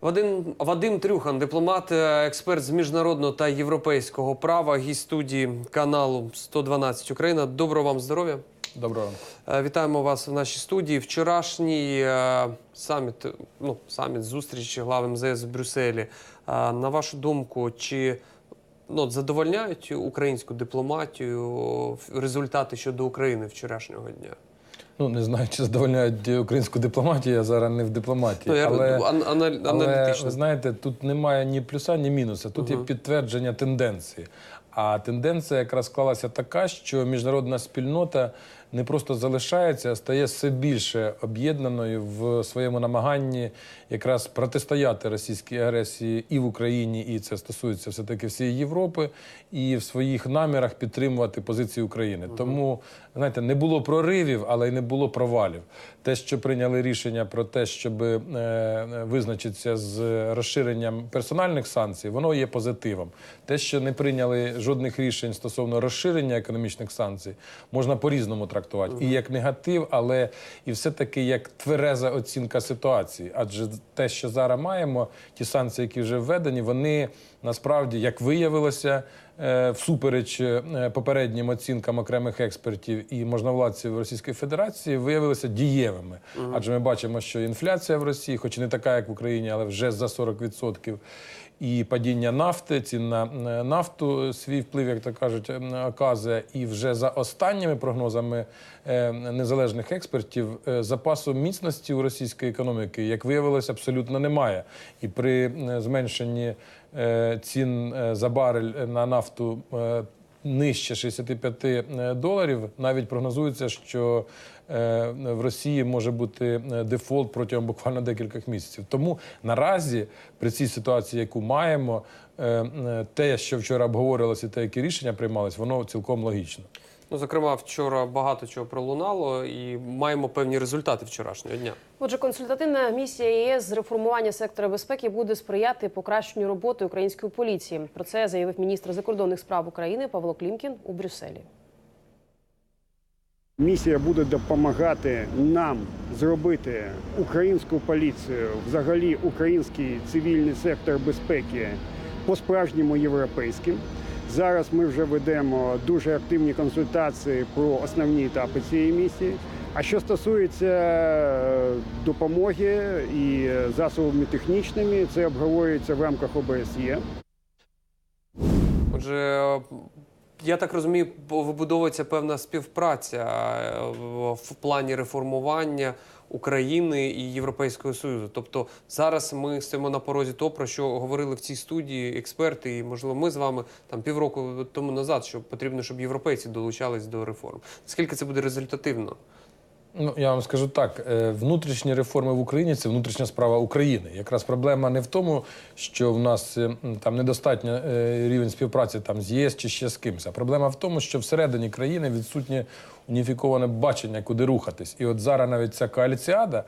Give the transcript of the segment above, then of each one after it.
Вадим, Вадим Трюхан, дипломат, е, експерт з міжнародного та європейського права, гість студії каналу 112 Україна. Доброго вам здоров'я. Доброго. Е, Вітаємо вас в нашій студії. Вчорашній е, саміт, ну саміт зустрічі глав МЗС в Брюсселі. На вашу думку, чи ну, задовольняють українську дипломатію результати щодо України вчорашнього дня? Ну не знаю, чи задовольняють українську дипломатію. Я зараз не в дипломатії. Ну, але, ан- але ви знаєте, тут немає ні плюса, ні мінуса. Тут є підтвердження тенденції. А тенденція якраз склалася така, що міжнародна спільнота не просто залишається, а стає все більше об'єднаною в своєму намаганні якраз протистояти російській агресії і в Україні, і це стосується все таки всієї Європи, і в своїх намірах підтримувати позиції України. Тому знаєте, не було проривів, але й не було провалів. Те, що прийняли рішення про те, щоб е, визначитися з розширенням персональних санкцій, воно є позитивом. Те, що не прийняли жодних рішень стосовно розширення економічних санкцій, можна по-різному трактувати. І як негатив, але і все-таки як твереза оцінка ситуації. Адже те, що зараз маємо, ті санкції, які вже введені, вони насправді, як виявилося, е, всупереч е, попереднім оцінкам окремих експертів і можновладців Російської Федерації, виявилися дієвими. Адже ми бачимо, що інфляція в Росії, хоч і не така, як в Україні, але вже за 40%. І падіння нафти, цін на е, нафту е, свій вплив, як то кажуть, е, оказує. І вже за останніми прогнозами незалежних експертів запасу міцності у російської економіки, як виявилось, абсолютно немає. І при зменшенні цін за барель на нафту. Нижче 65 е, доларів навіть прогнозується, що е, в Росії може бути е, дефолт протягом буквально декількох місяців. Тому наразі при цій ситуації, яку маємо, те, що вчора обговорилося, те, які рішення приймались, воно цілком логічно. Ну, зокрема, вчора багато чого пролунало, і маємо певні результати вчорашнього дня. Отже, консультативна місія ЄС з реформування сектора безпеки буде сприяти покращенню роботи української поліції. Про це заявив міністр закордонних справ України Павло Клімкін у Брюсселі. Місія буде допомагати нам зробити українську поліцію, взагалі український цивільний сектор безпеки по-справжньому європейським. Зараз ми вже ведемо дуже активні консультації про основні етапи цієї місії. А що стосується е, допомоги і засобами технічними, це обговорюється в рамках ОБСЄ. Отже, е, я так розумію, вибудовується певна співпраця е, в- в плані реформування України і Європейського Союзу. Тобто зараз ми стоїмо на порозі того, про що говорили в цій студії експерти, і можливо, ми з вами там півроку тому назад, що потрібно, щоб європейці долучались до реформ. Наскільки це буде результативно? Ну я вам скажу так: е, внутрішні реформи в Україні це внутрішня справа України. Якраз проблема не в тому, що в нас е, там недостатньо е, рівень співпраці там з ЄС чи ще з кимось. А проблема в тому, що всередині країни відсутнє уніфіковане бачення, куди рухатись. І от зараз навіть ця коаліціада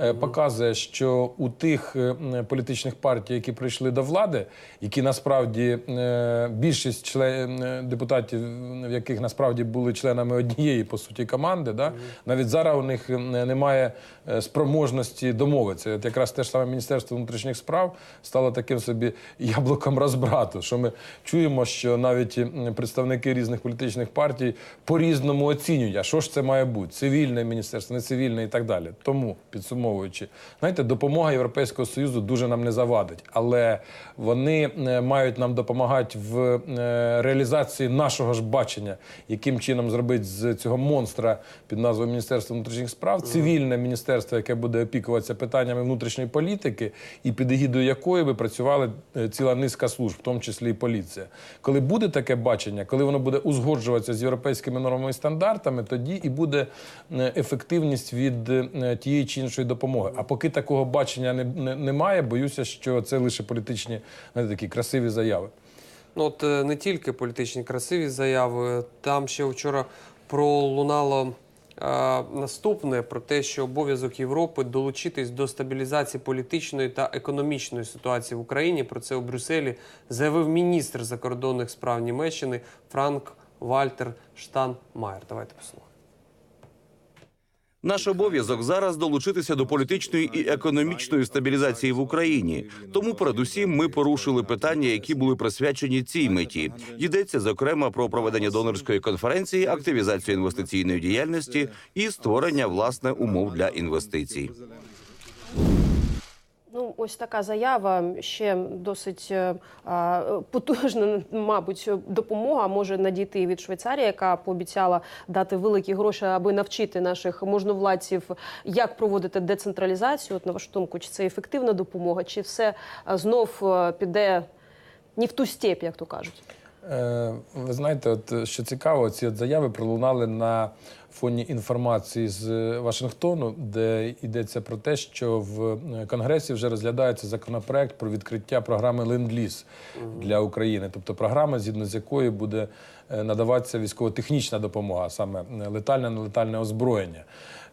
е, показує, що у тих е, політичних партій, які прийшли до влади, які насправді е, більшість член, е, депутатів, в яких насправді були членами однієї по суті команди, да навіть зараз у них немає спроможності домовитися. От якраз те ж саме міністерство внутрішніх справ стало таким собі яблуком розбрату. Що ми чуємо, що навіть представники різних політичних партій по-різному оцінюють, а що ж це має бути? Цивільне міністерство, не цивільне і так далі. Тому підсумовуючи, знаєте, допомога Європейського союзу дуже нам не завадить, але вони е, мають нам допомагати в е, реалізації нашого ж бачення, яким чином зробити з цього монстра під назвою Міністерство внутрішніх справ цивільне міністерство, яке буде опікуватися питаннями внутрішньої політики, і під егідою якої би працювала е, ціла низка служб, в тому числі і поліція. Коли буде таке бачення, коли воно буде узгоджуватися з європейськими нормами і стандартами, тоді і буде е, ефективність від е, тієї чи іншої допомоги. А поки такого бачення не, не, немає, боюся, що це лише політичні знаєте, такі красиві заяви. Ну, от е, не тільки політичні красиві заяви, там ще вчора пролунало наступне про те, що обов'язок Європи долучитись до стабілізації політичної та економічної ситуації в Україні. Про це у Брюсселі заявив міністр закордонних справ Німеччини Франк Вальтер Штанмаєр. Давайте послухаємо. Наш обов'язок зараз долучитися до політичної і економічної стабілізації в Україні. Тому, передусім, ми порушили питання, які були присвячені цій меті. Йдеться зокрема про проведення донорської конференції, активізацію інвестиційної діяльності і створення власне умов для інвестицій. Ну, ось така заява ще досить е, а, потужна, мабуть, допомога може надійти від Швейцарії, яка пообіцяла дати великі гроші, аби навчити наших можновладців, як проводити децентралізацію. От на вашу думку, чи це ефективна допомога, чи все е, знов е, піде не в ту степь, як то кажуть? Е, Ви знаєте, от е, що цікаво, ці от заяви пролунали на фоні інформації з е, Вашингтону, де йдеться про те, що в Конгресі вже розглядається законопроект про відкриття програми Ленд-Ліз для України, тобто програма, згідно з якою буде надаватися військово-технічна допомога, саме летальне нелетальне озброєння.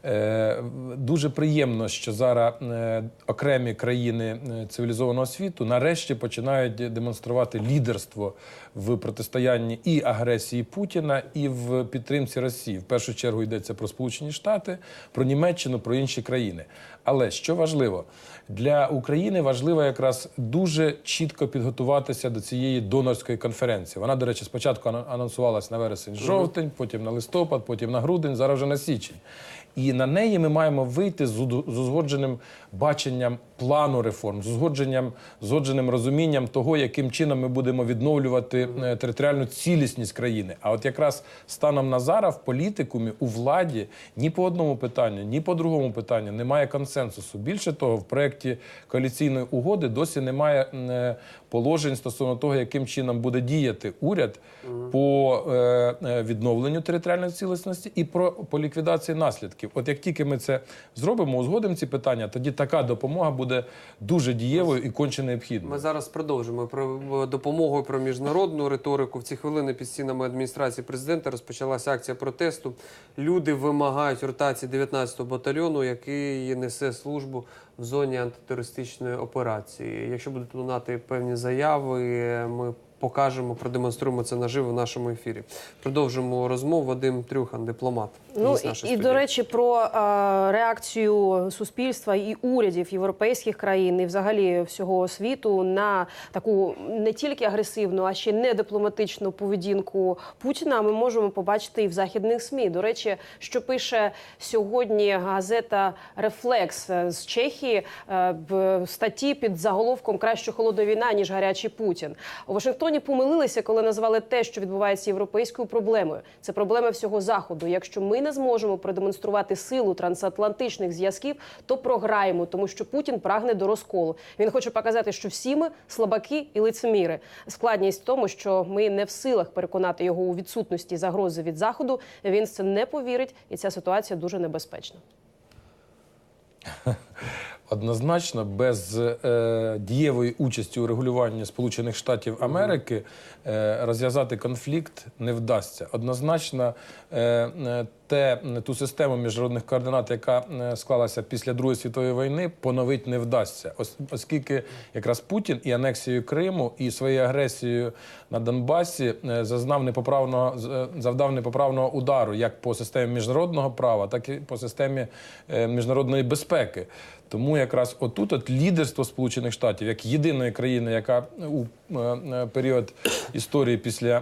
Е, Дуже приємно, що зараз е, окремі країни е, цивілізованого світу нарешті починають демонструвати лідерство в протистоянні і агресії Путіна, і в підтримці Росії. В першу чергу йдеться про Сполучені Штати, про Німеччину, про інші країни. Але що важливо для України, важливо якраз дуже чітко підготуватися до цієї донорської конференції. Вона, до речі, спочатку анонсувалась на вересень-жовтень, потім на листопад, потім на грудень, зараз вже на січень. І на неї ми маємо вийти з узгодженим баченням плану реформ, з узгодженням, з узгодженим розумінням того, яким чином ми будемо відновлювати е, територіальну цілісність країни. А от якраз станом на зараз в політикумі у владі ні по одному питанню, ні по другому питанню немає консенсусу. Більше того, в проєкті коаліційної угоди досі немає е, положень стосовно того, яким чином буде діяти уряд по е, відновленню територіальної цілісності і про по ліквідації наслідків. От як тільки ми це зробимо, узгодимо ці питання, тоді така допомога буде дуже дієвою і конче необхідною. Ми зараз продовжимо про допомогу про міжнародну риторику. В ці хвилини під стінами адміністрації президента розпочалася акція протесту. Люди вимагають ротації 19-го батальйону, який несе службу в зоні антитерористичної операції. Якщо будуть лунати певні заяви, ми покажемо, продемонструємо це наживо в нашому ефірі. Продовжимо розмову. Вадим Трюхан, дипломат. Ну і, і до речі, про е, реакцію суспільства і урядів європейських країн і взагалі всього світу на таку не тільки агресивну, а ще не дипломатичну поведінку Путіна. Ми можемо побачити і в західних СМІ. До речі, що пише сьогодні газета Рефлекс з Чехії е, в статті під заголовком Краще холодна війна ніж гарячий Путін. У Вашингтоні помилилися, коли назвали те, що відбувається європейською проблемою. Це проблема всього заходу. Якщо ми не зможемо продемонструвати силу трансатлантичних зв'язків, то програємо, тому що Путін прагне до розколу. Він хоче показати, що всі ми слабаки і лицеміри. Складність в тому, що ми не в силах переконати його у відсутності загрози від заходу. Він це не повірить, і ця ситуація дуже небезпечна. Однозначно, без е, дієвої участі у регулюванні Сполучених Штатів Америки е, розв'язати конфлікт не вдасться. Однозначно, е, е, те, ту систему міжнародних координат, яка склалася після Другої світової війни, поновити не вдасться, Ос- оскільки якраз Путін і анексією Криму, і своєю агресією на Донбасі е, зазнав непоправного е, завдав непоправного удару як по системі міжнародного права, так і по системі е, міжнародної безпеки. Тому якраз отут от лідерство Сполучених Штатів як єдиної країни, яка у період історії після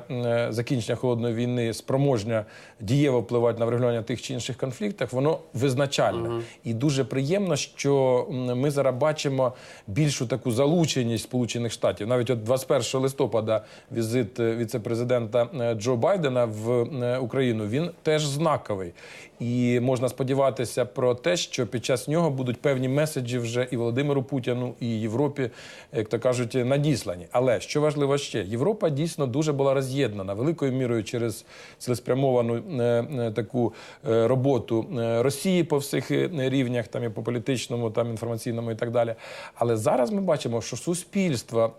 закінчення холодної війни спроможня дієво впливати на врегулювання тих чи інших конфліктах, воно визначальне. І дуже приємно, що ми зараз бачимо більшу таку залученість Сполучених Штатів. Навіть от 21 листопада візит е, віце-президента е, Джо Байдена в е, Україну він теж знаковий. І можна сподіватися про те, що під час нього будуть певні меседжі вже і Володимиру Путіну, і Європі, як то кажуть, надіслані. Але що важливо ще, Європа дійсно дуже була роз'єднана великою мірою через цілеспрямовану е, е, таку е, роботу Росії по всіх рівнях, там і по політичному, там інформаційному і так далі. Але зараз ми бачимо, що суспільства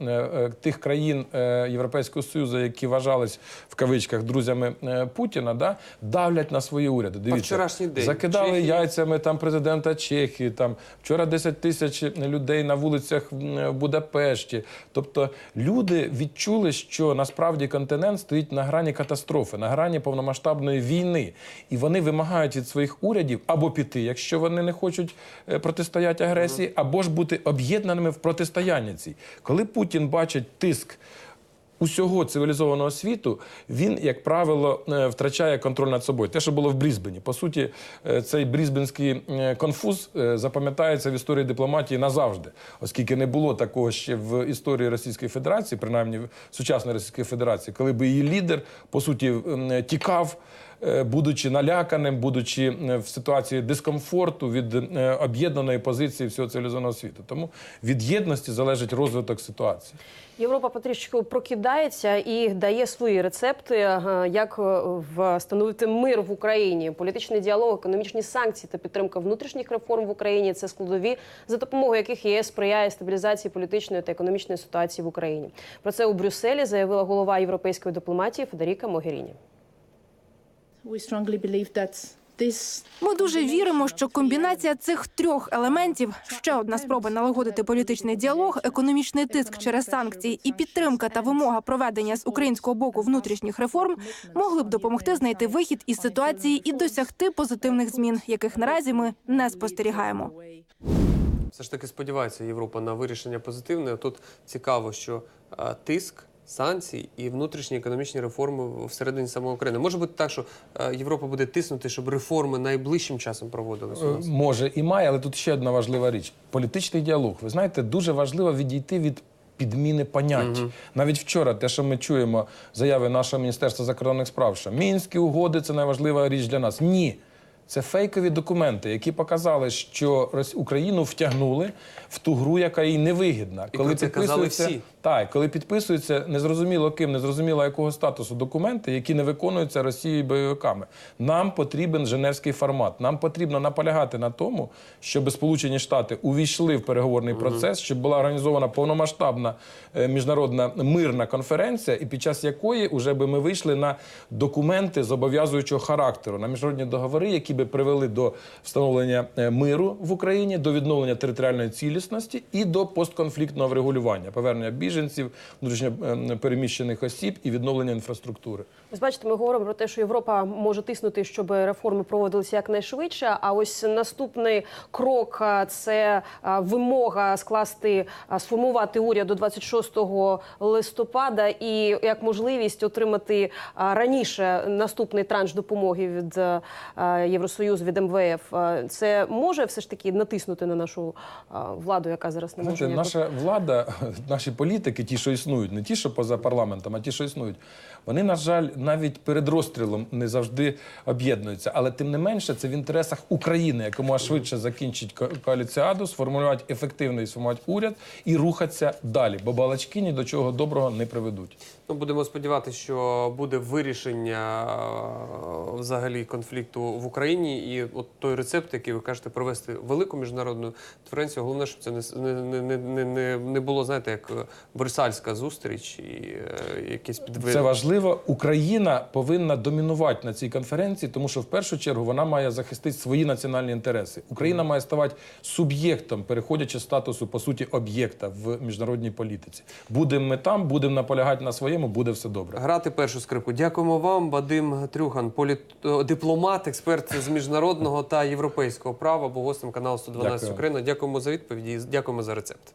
тих країн Європейського Союзу, які вважались в кавичках друзями Путіна, да, давлять на свої уряди. Дивіться. Вчорашній день. Закидали Чехія. яйцями там президента Чехії. Там вчора 10 тисяч людей на вулицях в Будапешті. Тобто люди відчули, що насправді континент стоїть на грані катастрофи, на грані повномасштабної війни, і вони вимагають від своїх урядів або піти, якщо вони не хочуть е, протистояти агресії, або ж бути об'єднаними в протистоянні цій. Коли Путін бачить тиск усього цивілізованого світу, він, як правило, е, втрачає контроль над собою. Те, що було в Брізбені. По суті, е, цей брізбенський е, конфуз запам'ятається в історії дипломатії назавжди, оскільки не було такого ще в історії Російської Федерації, принаймні в сучасної Російської Федерації, коли би її лідер, по суті, тікав. Е, Будучи наляканим, будучи е, в ситуації дискомфорту від е, об'єднаної позиції всього цивілізованого світу, тому від єдності залежить розвиток ситуації. Європа потрішки прокидається і дає свої рецепти, як встановити мир в Україні. Політичний діалог, економічні санкції та підтримка внутрішніх реформ в Україні це складові, за допомогою яких ЄС сприяє стабілізації політичної та економічної ситуації в Україні. Про це у Брюсселі заявила голова європейської дипломатії Федеріка Могеріні. Ми дуже віримо, що комбінація цих трьох елементів ще одна спроба налагодити політичний діалог, економічний тиск через санкції і підтримка та вимога проведення з українського боку внутрішніх реформ могли б допомогти знайти вихід із ситуації і досягти позитивних змін, яких наразі ми не спостерігаємо. Все ж таки сподівається Європа на вирішення позитивне. Тут цікаво, що е, тиск. Санкцій і внутрішні економічні реформи всередині самої України. Може бути так, що е, Європа буде тиснути, щоб реформи найближчим часом проводились у Е, нас. Може і має, але тут ще одна важлива річ: політичний діалог. Ви знаєте, дуже важливо відійти від. Підміни понять навіть вчора, те, що ми чуємо, заяви нашого міністерства закордонних справ, що мінські угоди це найважлива річ для нас. Ні, це фейкові документи, які показали, що Україну втягнули в ту гру, яка їй невигідна. І про це казали всі. Так, коли підписуються незрозуміло ким, незрозуміло якого статусу документи, які не виконуються Росією бойовиками. Нам потрібен Женевський формат. Нам потрібно наполягати на тому, щоб Сполучені Штати увійшли в переговорний процес, щоб була організована повномасштабна е, міжнародна мирна конференція, і під час якої вже би ми вийшли на документи зобов'язуючого характеру, на міжнародні договори, які би привели до встановлення е, миру в Україні, до відновлення територіальної цілісності і до постконфліктного врегулювання, повернення біженців, внутрішньо переміщених осіб і відновлення інфраструктури. Ось бачите, ми говоримо про те, що Європа може тиснути, щоб реформи проводилися якнайшвидше. А ось наступний крок це вимога скласти сформувати уряд до 26 листопада і як можливість отримати раніше наступний транш допомоги від Євросоюзу від МВФ. Це може все ж таки натиснути на нашу владу, яка зараз не може Знаєте, наша влада, наші політики, ті, що існують, не ті, що поза парламентом, а ті, що існують, вони, на жаль, навіть перед розстрілом не завжди об'єднуються. Але тим не менше, це в інтересах України, якомога швидше закінчить ко- коаліціаду, сформулювати ефективний сформувати уряд і рухатися далі. Бо балачки ні до чого доброго не приведуть. Ну, будемо сподіватися, що буде вирішення е, взагалі конфлікту в Україні. І от той рецепт, який ви кажете, провести велику міжнародну конференцію. Головне, щоб це не, не, не, не, не, було, знаєте, як е, зустріч і е, якісь підведення. Це важливо. Україна повинна домінувати на цій конференції, тому що в першу чергу вона має захистити свої національні інтереси. Україна має ставати суб'єктом, переходячи з статусу по суті об'єкта в міжнародній політиці. Будемо ми там, будемо наполягати на своєму, буде все добре. Грати першу скрипку. Дякуємо вам, Вадим Трюхан, політ... е, дипломат, експерт з міжнародного та європейського права, був гостем каналу 112 Дякую. Україна. Дякуємо за відповіді дякуємо за рецепт.